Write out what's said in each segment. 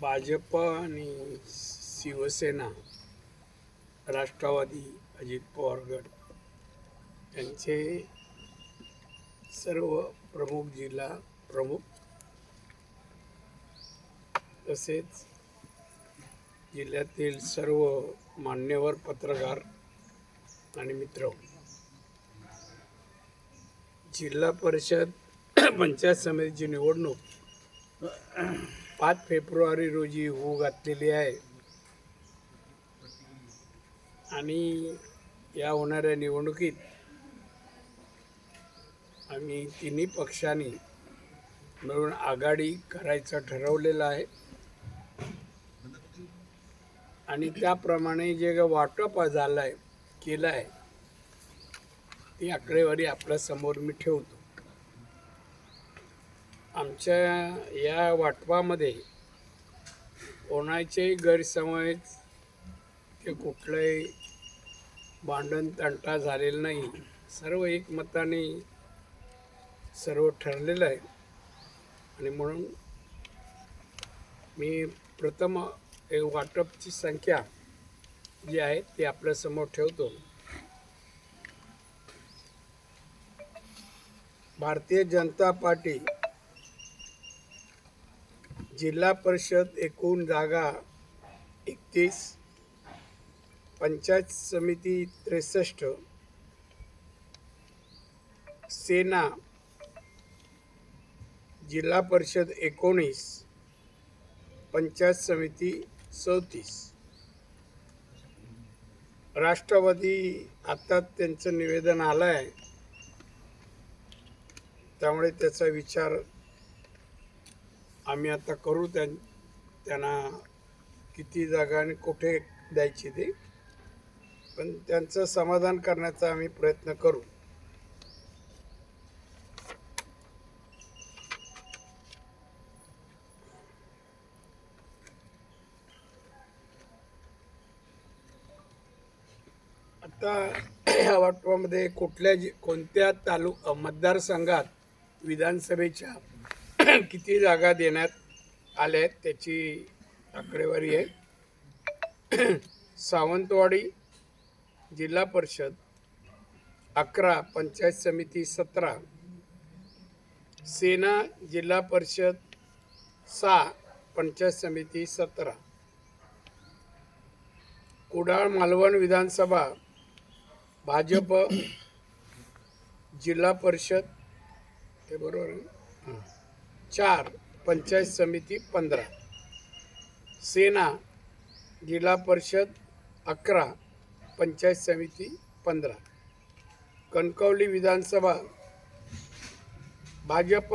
भाजप आणि शिवसेना राष्ट्रवादी अजित पवार गट यांचे सर्व प्रमुख जिल्हा प्रमुख तसेच जिल्ह्यातील सर्व मान्यवर पत्रकार आणि मित्र. जिल्हा परिषद पंचायत समितीची निवडणूक पाच फेब्रुवारी रोजी होऊ घातलेली आहे. आणि या होणाऱ्या निवडणुकीत आम्ही तिन्ही पक्षांनी मिळून आघाडी करायचं ठरवलेलं आहे. आणि त्याप्रमाणे जे काही वाटप झालं आहे केलं आहे ती आकडेवारी आपल्यासमोर मी ठेवतो. आमच्या या वाटपामध्ये कोणाचेही गैरसमज की कुठलंही भांडण तंटा झालेलं नाही. सर्व एकमताने सर्व ठरलेलं आहे. आणि म्हणून मी प्रथम हे वाटपची संख्या जी आहे ती आपल्यासमोर ठेवतो. भारतीय जनता पार्टी जिल्हा परिषद एकूण जागा एकतीस पंचायत समिती त्रेसष्ट सेना जिल्हा परिषद एकोणीस पंचायत समिती चौतीस. राष्ट्रवादी आता त्यांचं निवेदन आलं आहे त्यामुळे त्याचा विचार आम्ही आता करू त्यां त्यांना किती जागा आणि कुठे द्यायची ते. पण त्यांचं समाधान करण्याचा आम्ही प्रयत्न करू. आता या वाटपामध्ये कुठल्या जि कोणत्या तालुका मतदारसंघात विधानसभेच्या किती जागा देण्यात आल्या आहेत त्याची आकडेवारी आहे. सावंतवाडी जिल्हा परिषद अकरा पंचायत समिती सतरा सेना जिल्हा परिषद सहा पंचायत समिती सतरा. कुडाळ मालवण विधानसभा भाजप जिल्हा परिषद हे बरोबर आहे चार पंचायत समिती पंधरा. सेना जिल्हा परिषद अकरा पंचायत समिती पंधरा. कणकवली विधानसभा भाजप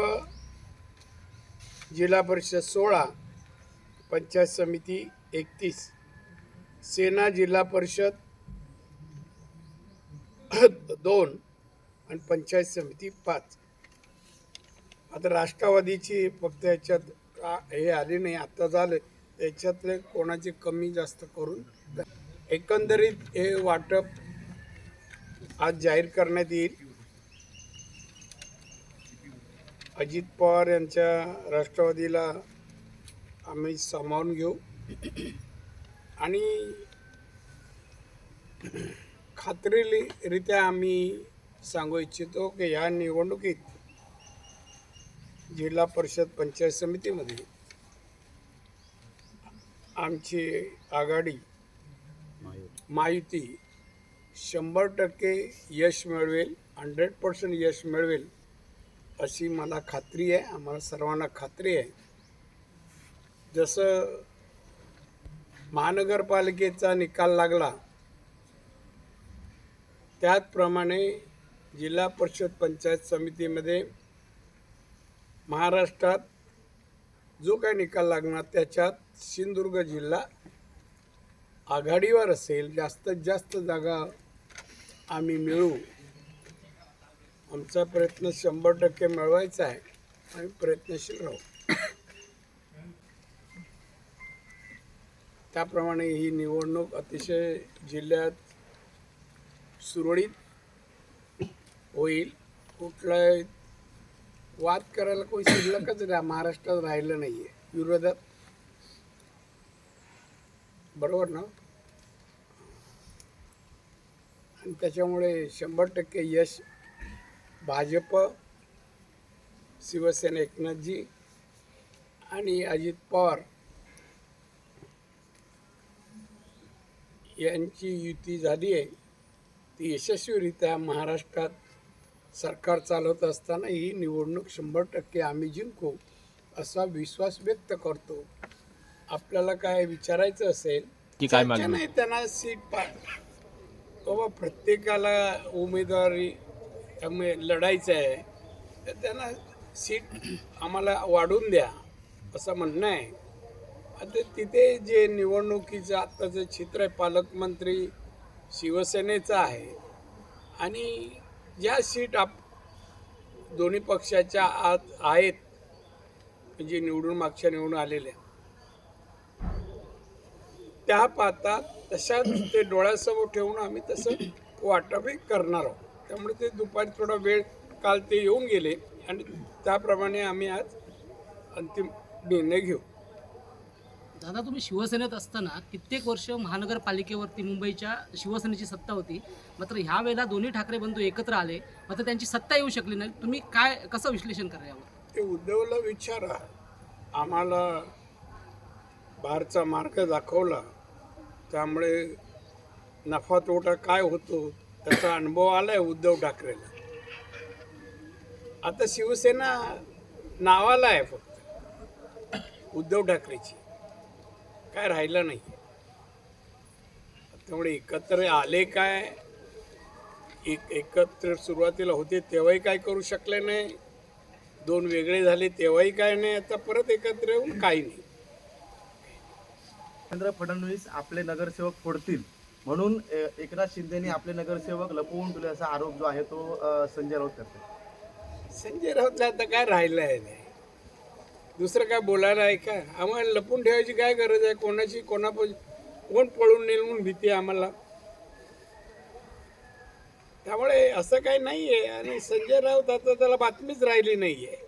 जिल्हा परिषद सोळा पंचायत समिती एकतीस. सेना जिल्हा परिषद दोन आणि पंचायत समिती पाच. आता राष्ट्रवादीची फक्त याच्यात का हे आले नाही आता झालं याच्यातले कोणाचे कमी जास्त करून? एकंदरीत हे वाटप आज जाहीर करण्यात येईल. अजित पवार यांच्या राष्ट्रवादीला आम्ही सामावून घेऊ. आणि खात्रीरित्या आम्ही सांगू इच्छितो की या निवडणुकीत जिल्हा परिषद पंचायत समितीमध्ये आमची आघाडी माहिती शंभर टक्के यश मिळवेल हंड्रेड पर्सेंट यश मिळवेल अशी मला खात्री आहे आम्हाला सर्वांना खात्री आहे. जसं महानगरपालिकेचा निकाल लागला त्याचप्रमाणे जिल्हा परिषद पंचायत समितीमध्ये महाराष्ट्रात जो काही निकाल लागणार त्याच्यात सिंधुदुर्ग जिल्हा आघाडीवर असेल जास्तीत जास्त जागा आम्ही मिळू आमचा प्रयत्न शंभर टक्के मिळवायचा आहे. आम्ही प्रयत्नशील राहू. त्याप्रमाणे ही निवडणूक अतिशय जिल्ह्यात सुरळीत होईल. कुठलाही वाद करायला कोणी शिल्लकच रा महाराष्ट्रात राहिलं नाही आहे विरोधात बरोबर ना? आणि त्याच्यामुळे शंभर टक्के यश भाजप शिवसेना एकनाथजी आणि अजित पवार यांची युती झाली आहे. ती यशस्वीरित्या महाराष्ट्रात सरकार चालवत असताना ही निवडणूक शंभर टक्के आम्ही जिंकू असा विश्वास व्यक्त करतो आपल्याला काय विचारायचं असेल की काय चर्चा? नाही त्यांना सीट पा बाबा प्रत्येकाला उमेदवारी त्यामुळे लढायचं आहे तर त्यांना सीट आम्हाला वाढून द्या असं म्हणणं आहे आता तिथे जे निवडणुकीचं आत्ताचं चित्र आहे पालकमंत्री शिवसेनेचं आहे आणि ज्या सीट आप दोन्ही पक्षाच्या आत आहेत म्हणजे निवडून मागच्या निवडून आलेल्या. त्या पाहता तशाच ते डोळ्यासमोर ठेवून आम्ही तसं वाटपही करणार आहोत. त्यामुळे ते दुपारी थोडा वेळ काल ते येऊन गेले आणि त्याप्रमाणे आम्ही आज अंतिम निर्णय घेऊ. दादा तुम्ही शिवसेनेत असताना कित्येक वर्ष महानगरपालिकेवरती मुंबईच्या शिवसेनेची सत्ता होती. मात्र ह्या वेळेला दोन्ही ठाकरे बंधू एकत्र आले. मात्र त्यांची सत्ता येऊ शकली नाही. तुम्ही काय कसं विश्लेषण करा यावर? ते उद्धवला विचारा. आम्हाला बाहेरचा मार्ग दाखवला. त्यामुळे नफा तोटा काय होतो त्याचा अनुभव आलाय उद्धव ठाकरेला. आता शिवसेना नावाला आहे फक्त. उद्धव ठाकरेची. काय राहिलं नाही. त्यामुळे एकत्र आले काय? एक एकत्र सुरुवातीला होते तेव्हाही काय करू शकले नाही. दोन वेगळे झाले तेव्हाही काय नाही. आता परत एकत्र येऊन काही नाही. देवेंद्र फडणवीस आपले नगरसेवक फोडतील. म्हणून एकनाथ शिंदेनी आपले नगरसेवक लपवून ठेवले असा आरोप जो आहे तो संजय राऊत करतात संजय राऊतला आता काय राहिलं आहे नाही दुसरं काय बोलायला आहे का? आम्हाला लपून ठेवायची काय गरज आहे? कोणाची कोणा कोण पळून नेल म्हणून भीती आहे आम्हाला? त्यामुळे असं काही नाही आहे आणि संजय राऊत आता त्याला बातमीच राहिली नाही आहे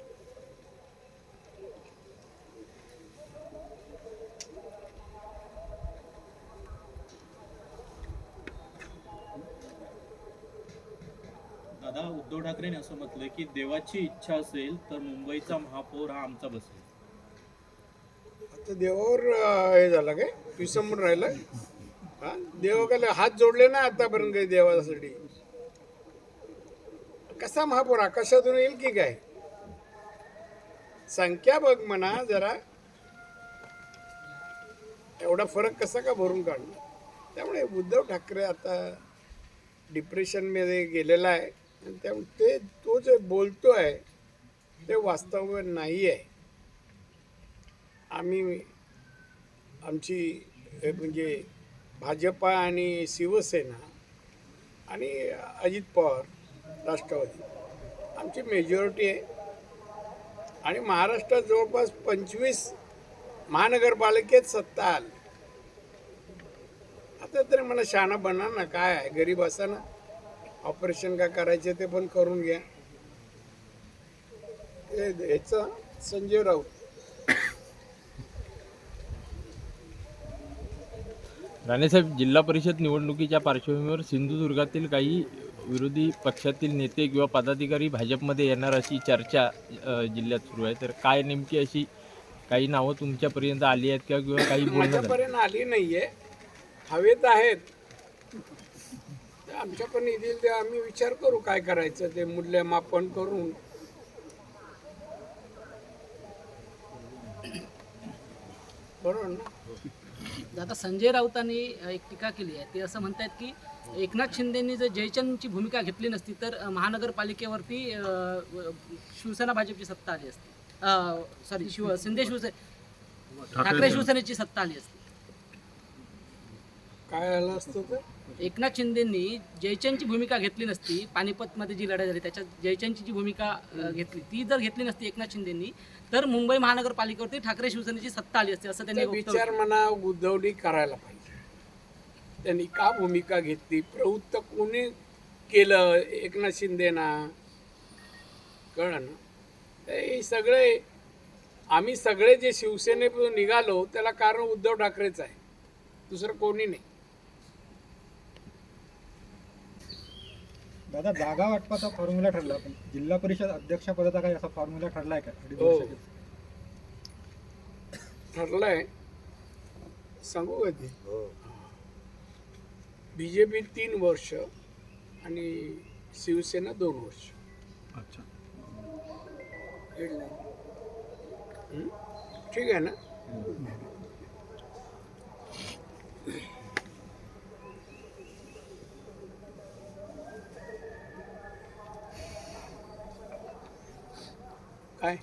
दादा उद्धव ठाकरेंनी असं म्हटलं की देवाची इच्छा असेल तर मुंबईचा महापौर हा आमचा बसेल. आता देवावर अं, हे झालं काय? विसंबून राहिलं? हा? देवाला हात जोडले ना आतापर्यंत काही देवासाठी. कसा महापौर? आकाशातून येईल की काय? संख्या बघ म्हणा जरा. एवढा फरक कसा का भरून काढला त्यामुळे उद्धव ठाकरे आता डिप्रेशनमध्ये गेलेला आहे. त्यामुळे ते तो जे बोलतो आहे ते वास्तव नाही आहे आम्ही आमची म्हणजे भाजपा आणि शिवसेना आणि अजित पवार राष्ट्रवादी आमची मेजॉरिटी आहे. आणि महाराष्ट्रात जवळपास पंचवीस महानगरपालिकेत सत्ता आली. आता तरी मला शहाणा बना ना? काय आहे? गरीब असा ना? ऑपरेशन काय करायचे ते पण करून घ्या. ह्याचं संजय राऊत. राणेसाहेब जिल्हा परिषद निवडणुकीच्या पार्श्वभूमीवर सिंधुदुर्गातील काही विरोधी पक्षातील नेते किंवा पदाधिकारी भाजपमध्ये येणार अशी चर्चा जिल्ह्यात सुरू आहे. तर काय नेमकी अशी काही नावं तुमच्यापर्यंत आली आहेत का किंवा काही माझ्यापर्यंत आली नाहीये. हवेत आहेत. ते आमच्या पण येतील ते आम्ही विचार करू काय करायचं ते मूल्यमापन करून. बरोबर ना? आता संजय राऊतांनी एक टीका केली आहे. ते असं म्हणतात की एकनाथ शिंदेनी जर जयचंदची भूमिका घेतली नसती तर महानगरपालिकेवरती शिवसेना भाजपची सत्ता आली असती. सॉरी शिव शिंदे शिवसे ठाकरे शिवसेनेची सत्ता आली असती. काय आलं असतं तर? एकनाथ शिंदेनी जयचंदची भूमिका घेतली नसती पानिपतमध्ये जी लढाई झाली त्याच्यात जयचंदची जी भूमिका घेतली ती जर घेतली नसती एकनाथ शिंदेनी तर मुंबई महानगरपालिकेवरती ठाकरे शिवसेनेची सत्ता आली असती असं त्यांनी विचार मना उद्धवणी करायला पाहिजे. त्यांनी का भूमिका घेतली? प्रवृत्त कोणी केलं एकनाथ शिंदेना? कळलं ना? हे सगळे आम्ही सगळे जे शिवसेनेतून निघालो त्याला कारण उद्धव ठाकरेच आहे. दुसरं कोणी नाही. दादा जागा वाटपाचा फॉर्म्युला ठरला. पण जिल्हा परिषद अध्यक्षपदाचा काही असा फॉर्म्युला ठरलाय का? हो. ठरलंय. सांगू का ते? बी जे पी तीन वर्ष आणि शिवसेना दोन वर्ष. अच्छा? ठीक आहे ना? काय